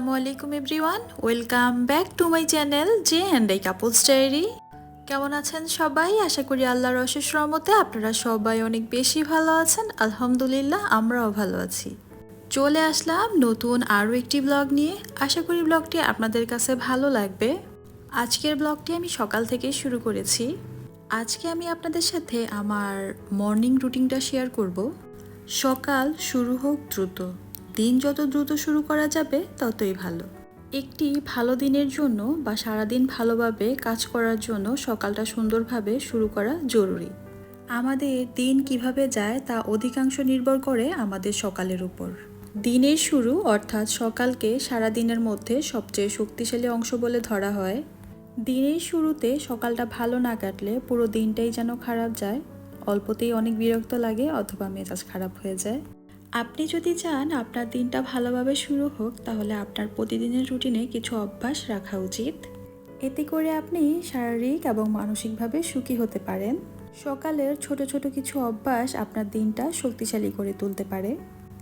আসসালামু আলাইকুম everyone, welcome back to my channel J and I couples diary. কেমন আছেন সবাই? আশা করি আল্লাহর অশেষ রহমতে আপনারা সবাই অনেক বেশি ভালো আছেন। আলহামদুলিল্লাহ, আমরাও ভালো আছি। চলে আসলাম নতুন আরও একটি ব্লগ নিয়ে। আশা করি ব্লগটি আপনাদের কাছে ভালো লাগবে। আজকের ব্লগটি আমি সকাল থেকে শুরু করেছি। আজকে আমি আপনাদের সাথে আমার মর্নিং রুটিনটা শেয়ার করব। সকাল শুরু হোক দ্রুত। দিন যত দ্রুত শুরু করা যাবে, ততই ভালো। একটি ভালো দিনের জন্য বা সারাদিন ভালোভাবে কাজ করার জন্য সকালটা সুন্দরভাবে শুরু করা জরুরি। আমাদের দিন কীভাবে যায় তা অধিকাংশ নির্ভর করে আমাদের সকালের উপর। দিনের শুরু অর্থাৎ সকালকে সারা দিনের মধ্যে সবচেয়ে শক্তিশালী অংশ বলে ধরা হয়। দিনের শুরুতে সকালটা ভালো না কাটলে পুরো দিনটাই যেন খারাপ যায়, অল্পতেই অনেক বিরক্ত লাগে অথবা মেজাজ খারাপ হয়ে যায়। আপনি যদি চান আপনার দিনটা ভালোভাবে শুরু হোক, তাহলে আপনার প্রতিদিনের রুটিনে কিছু অভ্যাস রাখা উচিত। এতে করে আপনি শারীরিক এবং মানসিকভাবে সুখী হতে পারেন। সকালের ছোট ছোট কিছু অভ্যাস আপনার দিনটা শক্তিশালী করে তুলতে পারে।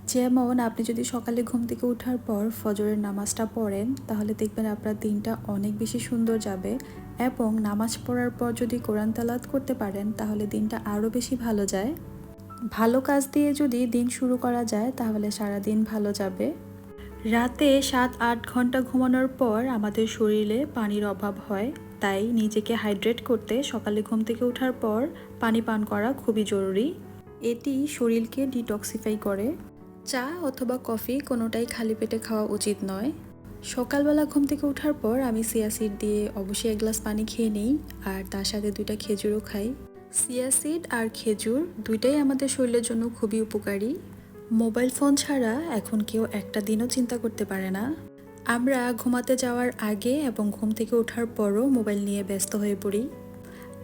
যেমন, আপনি যদি সকালে ঘুম থেকে ওঠার পর ফজরের নামাজটা পড়েন, তাহলে দেখবেন আপনার দিনটা অনেক বেশি সুন্দর যাবে এবং নামাজ পড়ার পর যদি কোরআন তালাত করতে পারেন, তাহলে দিনটা আরও বেশি ভালো যায়। ভালো কাজ দিয়ে যদি দিন শুরু করা যায়, তাহলে সারা দিন ভালো যাবে। রাতে সাত আট ঘণ্টা ঘুমানোর পর আমাদের শরীরে পানির অভাব হয়, তাই নিজেকে হাইড্রেট করতে সকালে ঘুম থেকে ওঠার পর পানি পান করা খুবই জরুরি। এটি শরীরকে ডিটক্সিফাই করে। চা অথবা কফি কোনোটাই খালি পেটে খাওয়া উচিত নয়। সকালবেলা ঘুম থেকে ওঠার পর আমি সিয়াসিড দিয়ে অবশ্যই এক গ্লাস পানি খেয়ে নিই, আর তার সাথে দুইটা খেজুরও খাই। সিয়াসিড আর খেজুর দুইটাই আমাদের শরীরের জন্য খুবই উপকারী। মোবাইল ফোন ছাড়া এখন কেউ একটা দিনও চিন্তা করতে পারে না। আমরা ঘুমাতে যাওয়ার আগে এবং ঘুম থেকে ওঠার পরও মোবাইল নিয়ে ব্যস্ত হয়ে পড়ি।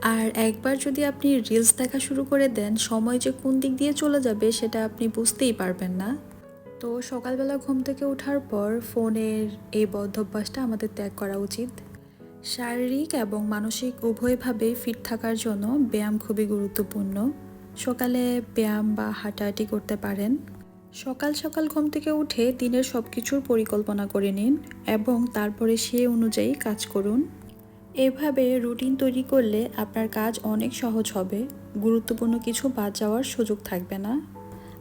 আর একবার যদি আপনি রিলস দেখা শুরু করে দেন, সময় যে কোন দিক দিয়ে চলে যাবে সেটা আপনি বুঝতেই পারবেন না। তো সকালবেলা ঘুম থেকে ওঠার পর ফোনের এই বদ্ধভ্যাসটা আমাদের ত্যাগ করা উচিত। শারীরিক এবং মানসিক উভয়ভাবেই ফিট থাকার জন্য ব্যায়াম খুবই গুরুত্বপূর্ণ। সকালে ব্যায়াম বা হাঁটাহাঁটি করতে পারেন। সকাল সকাল ঘুম থেকে উঠে দিনের সব কিছুর পরিকল্পনা করে নিন এবং তারপরে সে অনুযায়ী কাজ করুন। এভাবে রুটিন তৈরি করলে আপনার কাজ অনেক সহজ হবে, গুরুত্বপূর্ণ কিছু বাদ যাওয়ার সুযোগ থাকবে না।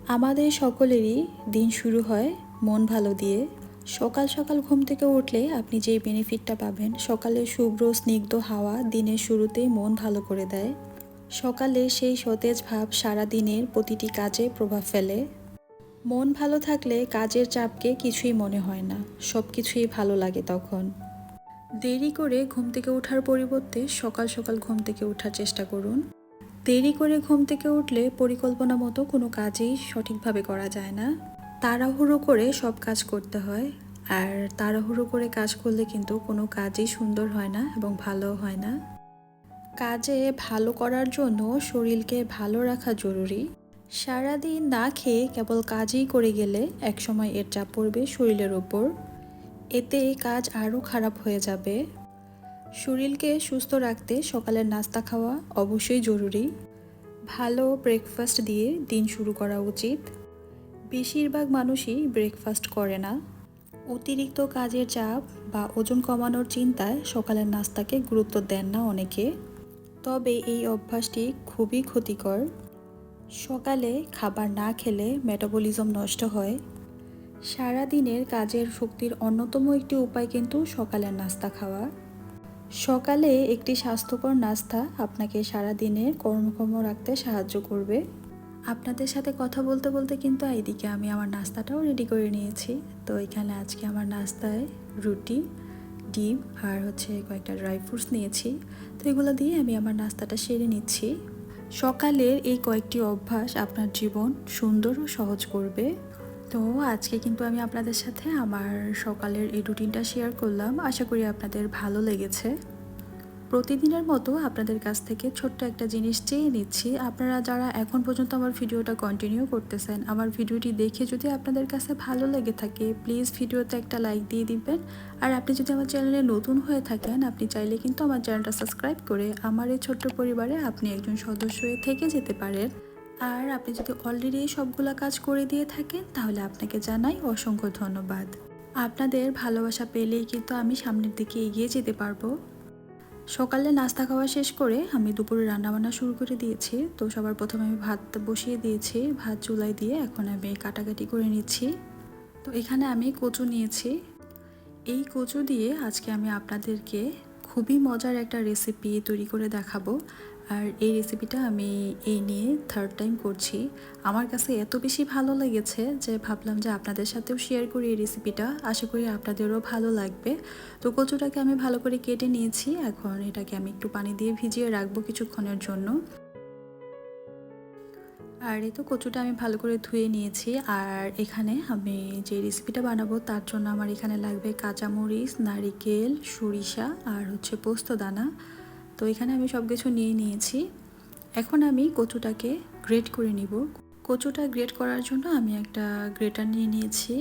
আমাদের সকলেরই দিন শুরু হয় মন ভালো দিয়ে। সকাল সকাল ঘুম থেকে উঠলে আপনি যেই বেনিফিটটা পাবেন, সকালে শুভ্র, স্নিগ্ধ হাওয়া দিনের শুরুতেই মন ভালো করে দেয়। সকালে সেই সতেজ ভাব সারা দিনের প্রতিটি কাজে প্রভাব ফেলে। মন ভালো থাকলে কাজের চাপকে কিছুই মনে হয় না সব কিছুই ভালো লাগে তখন। দেরি করে ঘুম থেকে ওঠার পরিবর্তে সকাল সকাল ঘুম থেকে ওঠার চেষ্টা করুন। দেরি করে ঘুম থেকে উঠলে পরিকল্পনা মতো কোনো কাজই সঠিকভাবে করা যায় না। তাড়াহুড়ো করে সব কাজ করতে হয়। আর তাড়াহুড়ো করে কাজ করলে কিন্তু কোনো কাজই সুন্দর হয় না এবং ভালো হয় না। কাজে ভালো করার জন্য শরীরকে ভালো রাখা জরুরি। সারাদিন না খেয়ে কেবল কাজই করে গেলে একসময় এর চাপ পড়বে শরীরের ওপর। এতে কাজ আরও খারাপ হয়ে যাবে। শরীরকে সুস্থ রাখতে সকালের নাস্তা খাওয়া অবশ্যই জরুরি। ভালো ব্রেকফাস্ট দিয়ে দিন শুরু করা উচিত। বেশিরভাগ মানুষই ব্রেকফাস্ট করে না। অতিরিক্ত কাজের চাপ বা ওজন কমানোর চিন্তায় সকালের নাস্তাকে গুরুত্ব দেন না অনেকে। তবে এই অভ্যাসটি খুবই ক্ষতিকর। সকালে খাবার না খেলে মেটাবলিজম নষ্ট হয়। সারা দিনের কাজের শক্তির অন্যতম একটি উপায় কিন্তু সকালের নাস্তা খাওয়া। সকালে একটি স্বাস্থ্যকর নাস্তা আপনাকে সারা দিনের কর্মক্ষম রাখতে সাহায্য করবে। আপনাদের সাথে কথা বলতে বলতে কিন্তু এইদিকে আমি আমার নাস্তাটাও রেডি করে নিয়েছি। তো এখানে আজকে আমার নাস্তায় রুটি, ডিম আর হচ্ছে কয়েকটা ড্রাই ফ্রুটস নিয়েছি। তো এগুলো দিয়ে আমি আমার নাস্তাটা সেরে নিচ্ছি। সকালের এই কয়েকটি অভ্যাস আপনার জীবন সুন্দর ও সহজ করবে। তো আজকে কিন্তু আমি আপনাদের সাথে আমার সকালের এই রুটিনটা শেয়ার করলাম। আশা করি আপনাদের ভালো লেগেছে। প্রতিদিনের মতো আপনাদের কাছ থেকে ছোট্ট একটা জিনিস চেয়ে নিচ্ছি। আপনারা যারা এখন পর্যন্ত আমার ভিডিওটা কন্টিনিউ করতেছেন, আমার ভিডিওটি দেখে যদি আপনাদের কাছে ভালো লেগে থাকে প্লিজ ভিডিওতে একটা লাইক দিয়ে দিবেন। আর আপনি যদি আমার চ্যানেলে নতুন হয়ে থাকেন, আপনি চাইলে কিন্তু আমার চ্যানেলটা সাবস্ক্রাইব করে আমার এই ছোট্ট পরিবারে আপনি একজন সদস্য হয়ে থেকে যেতে পারেন। আর আপনি যদি অলরেডি সবগুলা কাজ করে দিয়ে থাকেন, তাহলে আপনাকে জানাই অসংখ্য ধন্যবাদ। আপনাদের ভালোবাসা পেলেই কিন্তু আমি সামনের দিকে এগিয়ে যেতে পারব। সকালে নাস্তা খাওয়া শেষ করে আমি দুপুরে রান্নাবান্না শুরু করে দিয়েছি। তো সবার প্রথমে আমি ভাত বসিয়ে দিয়েছি, ভাত চুলাই দিয়ে এখন আমি কাটাকাটি করে নিচ্ছি। তো এখানে আমি কচু নিয়েছি। এই কচু দিয়ে আজকে আমি আপনাদেরকে খুবই মজার একটা রেসিপি তৈরি করে দেখাবো। আর এই রেসিপিটা আমি এই নিয়ে থার্ড টাইম করছি। আমার কাছে এত বেশি ভালো লেগেছে যে ভাবলাম যে আপনাদের সাথেও শেয়ার করি এই রেসিপিটা আশা করি আপনাদেরও ভালো লাগবে। তো কচুটাকে আমি ভালো করে কেটে নিয়েছি। এখন এটাকে আমি একটু পানি দিয়ে ভিজিয়ে রাখব কিছুক্ষণের জন্য। আর এই তো কচুটা আমি ভালো করে ধুয়ে নিয়েছি। আর এখানে আমি যে রেসিপিটা বানাবো তার জন্য আমার এখানে লাগবে কাঁচামরিচ, নারিকেল, সরিষা আর হচ্ছে পোস্ত দানা এখানে আমি সব কিছু নিয়ে নিয়েছি। এখন আমি কচুটাকে গ্রেট করে নিব। কচুটা গ্রেট করার জন্য আমি একটা গ্রেটার নিয়ে নিয়েছি।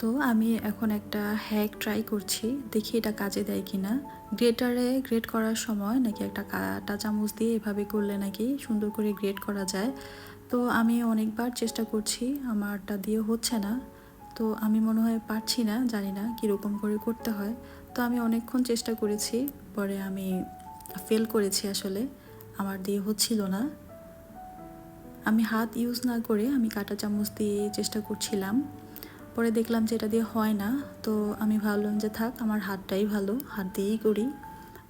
তো আমি এখন একটা হ্যাক ট্রাই করছি। দেখি এটা কাজে দেয় কি না গ্রেটারে গ্রেট করার সময় নাকি একটা কাটা চামচ দিয়ে এভাবে করলে নাকি সুন্দর করে গ্রেট করা যায়। তো আমি অনেকবার চেষ্টা করছি, আমারটা দিয়ে হচ্ছে না। তো আমি মনে হয় পারছি না, জানি না কীরকম করে করতে হয়। তো আমি অনেকক্ষণ চেষ্টা করেছি, পরে আমি ফেল করেছি আসলে, আমার দিয়ে হচ্ছিল না। আমি হাত ইউজ না করে আমি কাটা চামচ দিয়ে চেষ্টা করছিলাম। পরে দেখলাম যে এটা দিয়ে হয় না, তো আমি ভাবলাম যে থাক, আমার হাতটাই ভালো, হাত দিয়েই করি।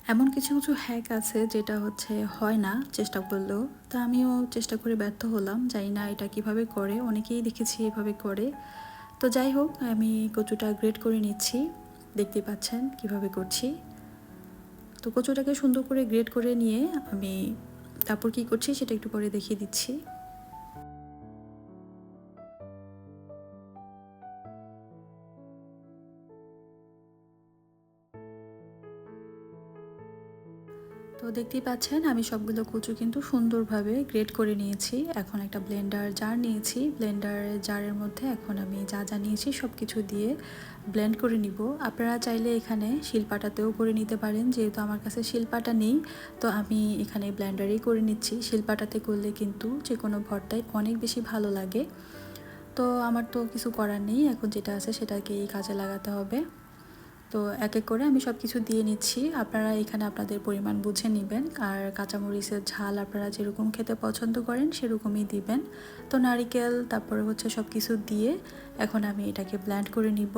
এমন কিছু কিছু হ্যাক আছে যেটা হচ্ছে হয় না, চেষ্টা করলেও। তা আমিও চেষ্টা করে ব্যর্থ হলাম, জানি না এটা কীভাবে করে, অনেকেই দেখেছি এভাবে করে। তো যাই হোক, আমি কচুটা গ্রেড করে নিচ্ছি, দেখতে পাচ্ছেন কীভাবে করছি। তো কচুটাকে সুন্দর করে গ্রেড করে নিয়ে আমি তারপর কি করছি সেটা একটু পরে দেখিয়ে দিচ্ছি। তো দেখতেই পাচ্ছেন, আমি সবগুলো কচু কিন্তু সুন্দরভাবে গ্রেড করে নিয়েছি। এখন একটা ব্লেন্ডার জার নিয়েছি। ব্লেন্ডার জারের মধ্যে এখন আমি যা যা নিয়েছি সব কিছু দিয়ে ব্লেন্ড করে নিব। আপনারা চাইলে এখানে শিলপাটাতেও করে নিতে পারেন, যেহেতু আমার কাছে শিলপাটা নেই, তো আমি এখানে ব্লেন্ডারেই করে নিচ্ছি। শিলপাটাতে করলে কিন্তু যে কোনো ভর্তাই অনেক বেশি ভালো লাগে। তো আমার তো কিছু করার নেই, এখন যেটা আছে সেটাকেই কাজে লাগাতে হবে। তো এক এক করে আমি সব কিছু দিয়ে নিচ্ছি। আপনারা এখানে আপনাদের পরিমাণ বুঝে নেবেন। আর কাঁচামরিচের ঝাল আপনারা যেরকম খেতে পছন্দ করেন, সেরকমই দিবেন। তো নারিকেল, তারপরে হচ্ছে সব কিছু দিয়ে এখন আমি এটাকে ব্ল্যান্ড করে নিব।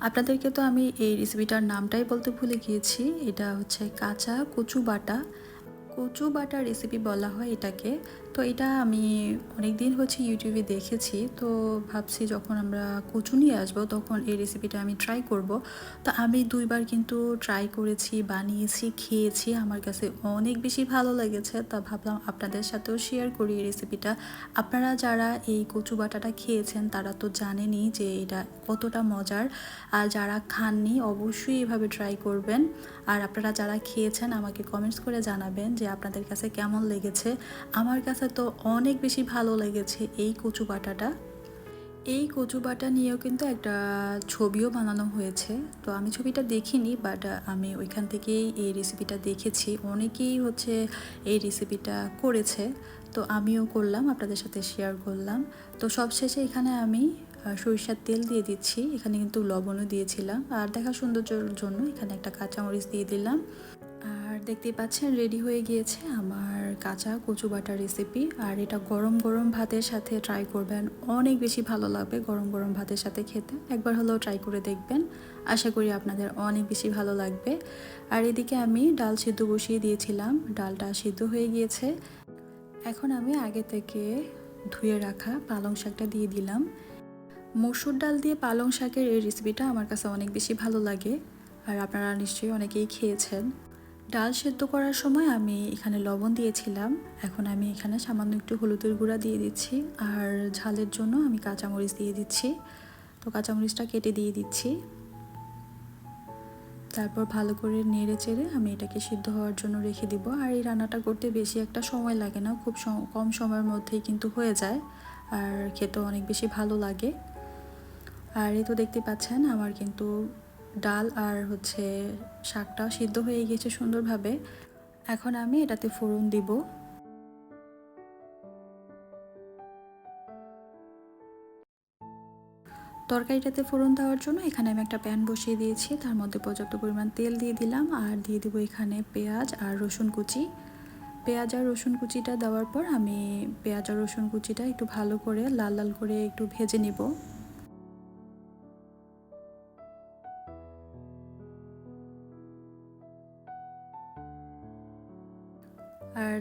আপনাদেরকে তো আমি এই রেসিপিটার নামটাই বলতে ভুলে গিয়েছি। এটা হচ্ছে কাঁচা কচু বাটা কচু বাটা রেসিপি বলা হয় এটাকে। তো এটা আমি অনেক দিন হচ্ছে ইউটিউবে দেখেছি। তো ভাবছি যখন আমরা কচু নিয়ে আসব তখন এই রেসিপিটা আমি ট্রাই করব। তো আমি দুইবার কিন্তু ট্রাই করেছি, বানিয়েছি, খেয়েছি। আমার কাছে অনেক বেশি ভালো লেগেছে। তা ভাবলাম আপনাদের সাথেও শেয়ার করি এই রেসিপিটা আপনারা যারা এই কচু বাটাটা খেয়েছেন তারা তো জানেনই যে এটা কতটা মজার। আর যারা খাননি অবশ্যই এভাবে ট্রাই করবেন। আর আপনারা যারা খেয়েছেন আমাকে কমেন্টস করে জানাবেন যে আপনাদের কাছে কেমন লেগেছে। আমার কাছে তো অনেক বেশি ভালো লেগেছে এই কচু বাটাটা। এই কচু বাটা নিয়েও কিন্তু একটা ছবিও বানানো হয়েছে। তো আমি ছবিটা দেখিনি বাট আমি ওইখান থেকেই এই রেসিপিটা দেখেছি। অনেকেই হচ্ছে এই রেসিপিটা করেছে। তো আমিও করলাম, আপনাদের সাথে শেয়ার করলাম। তো সবশেষে এখানে আমি সরিষার তেল দিয়ে দিচ্ছি। এখানে কিন্তু লবণও দিয়েছিলাম। আর দেখা সৌন্দর্যের জন্য এখানে একটা কাঁচামরিচ দিয়ে দিলাম। আর দেখতেই পাচ্ছেন রেডি হয়ে গিয়েছে আমার কাঁচা কচু বাটার রেসিপি আর এটা গরম গরম ভাতের সাথে ট্রাই করবেন। অনেক বেশি ভালো লাগবে গরম গরম ভাতের সাথে খেতে। একবার হলেও ট্রাই করে দেখবেন। আশা করি আপনাদের অনেক বেশি ভালো লাগবে। আর এদিকে আমি ডাল সিদ্ধ বসিয়ে দিয়েছিলাম। ডালটা সিদ্ধ হয়ে গিয়েছে। এখন আমি আগে থেকে ধুয়ে রাখা পালং শাকটা দিয়ে দিলাম। মসুর ডাল দিয়ে পালং শাকের এই রেসিপিটা আমার কাছে অনেক বেশি ভালো লাগে। আর আপনারা নিশ্চয়ই অনেকেই খেয়েছেন। ডাল সেদ্ধ করার সময় আমি এখানে লবণ দিয়েছিলাম। এখন আমি এখানে সামান্য একটু হলুদের গুঁড়া দিয়ে দিচ্ছি আর ঝালের জন্য আমি কাঁচামরিচ দিয়ে দিচ্ছি। তো কাঁচামরিচটা কেটে দিয়ে দিচ্ছি। তারপর ভালো করে নেড়ে চেড়ে আমি এটাকে সিদ্ধ হওয়ার জন্য রেখে দিব। আর এই রান্নাটা করতে বেশি একটা সময় লাগে না, খুব কম সময়ের মধ্যেই কিন্তু হয়ে যায় আর খেতে অনেক বেশি ভালো লাগে। আর এই তো দেখতে পাচ্ছেন, আমার কিন্তু ডাল আর হচ্ছে শাকটা সিদ্ধ হয়ে গেছে সুন্দরভাবে। এখন আমি এটাতে ফোড়ন দিব। তরকারিটাতে ফোড়ন দেওয়ার জন্য এখানে আমি একটা প্যান বসিয়ে দিয়েছি। তার মধ্যে পর্যাপ্ত পরিমাণ তেল দিয়ে দিলাম আর দিয়ে দিব এখানে পেঁয়াজ আর রসুন কুচি। পেঁয়াজ আর রসুন কুচিটা দেওয়ার পর আমি পেঁয়াজ আর রসুন কুচিটা একটু ভালো করে লাল লাল করে একটু ভেজে নিব।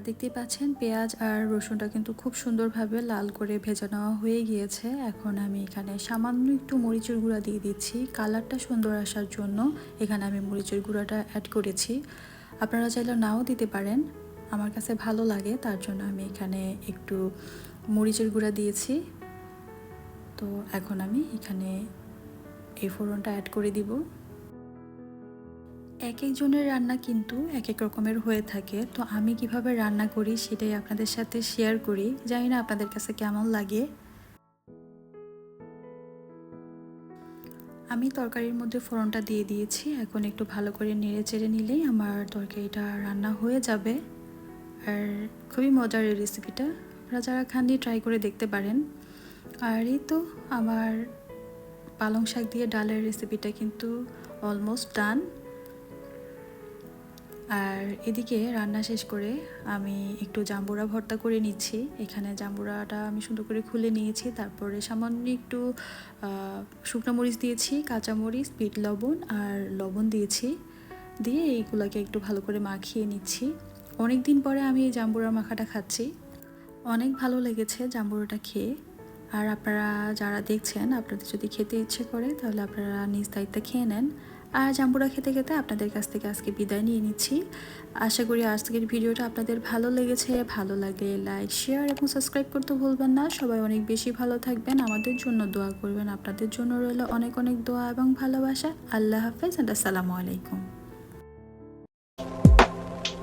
দেখতেই পাচ্ছেন, পেঁয়াজ আর রসুনটা কিন্তু খুব সুন্দরভাবে লাল করে ভেজে নেওয়া হয়ে গিয়েছে। এখন আমি এখানে সামান্য একটু মরিচের গুঁড়া দিয়ে দিচ্ছি। কালারটা সুন্দর আসার জন্য এখানে আমি মরিচের গুঁড়াটা অ্যাড করেছি। আপনারা চাইলে নাও দিতে পারেন। আমার কাছে ভালো লাগে, তার জন্য আমি এখানে একটু মরিচের গুঁড়া দিয়েছি। তো এখন আমি এখানে এই ফোড়নটা অ্যাড করে দিব। এক একজনের রান্না কিন্তু এক এক রকমের হয়ে থাকে। তো আমি কীভাবে রান্না করি সেটাই আপনাদের সাথে শেয়ার করি। জানি না আপনাদের কাছে কেমন লাগে। আমি তরকারির মধ্যে ফোড়নটা দিয়ে দিয়েছি। এখন একটু ভালো করে নেড়ে চেড়ে নিলেই আমার তরকারিটা রান্না হয়ে যাবে। আর খুবই মজার এই রেসিপিটা আপনারা যারা খাননি ট্রাই করে দেখতে পারেন। আর এই তো আমার পালং শাক দিয়ে ডালের রেসিপিটা কিন্তু অলমোস্ট ডান আর এদিকে রান্না শেষ করে আমি একটু জাম্বুরা ভর্তা করে নিচ্ছি। এখানে জাম্বুরাটা আমি সুন্দর করে খুলে নিয়েছি। তারপরে সামান্য একটু শুকনো মরিচ দিয়েছি কাঁচামরিচ বিট লবণ আর লবণ দিয়েছি। দিয়ে এইগুলোকে একটু ভালো করে মাখিয়ে নিচ্ছি। অনেক দিন পরে আমি এই জাম্বুরা মাখাটা খাচ্ছি। অনেক ভালো লেগেছে জাম্বুরাটা খেয়ে। আর আপনারা যারা দেখছেন, আপনাদের যদি খেতে ইচ্ছে করে, তাহলে আপনারা নিজ দায়িত্বে খেয়ে নেন। আর জাম্বুরা খেতে খেতে আপনাদের কাছ থেকে আজকে বিদায় নিয়ে নিচ্ছি। আশা করি আজকের ভিডিওটা আপনাদের ভালো লেগেছে। ভালো লাগলে লাইক, শেয়ার এবং সাবস্ক্রাইব করতে ভুলবেন না। সবাই অনেক বেশি ভালো থাকবেন। আমাদের জন্য দোয়া করবেন। আপনাদের জন্য রইল অনেক অনেক দোয়া এবং ভালোবাসা। আল্লাহ হাফেজ। অ্যান্ড আসসালামু আলাইকুম।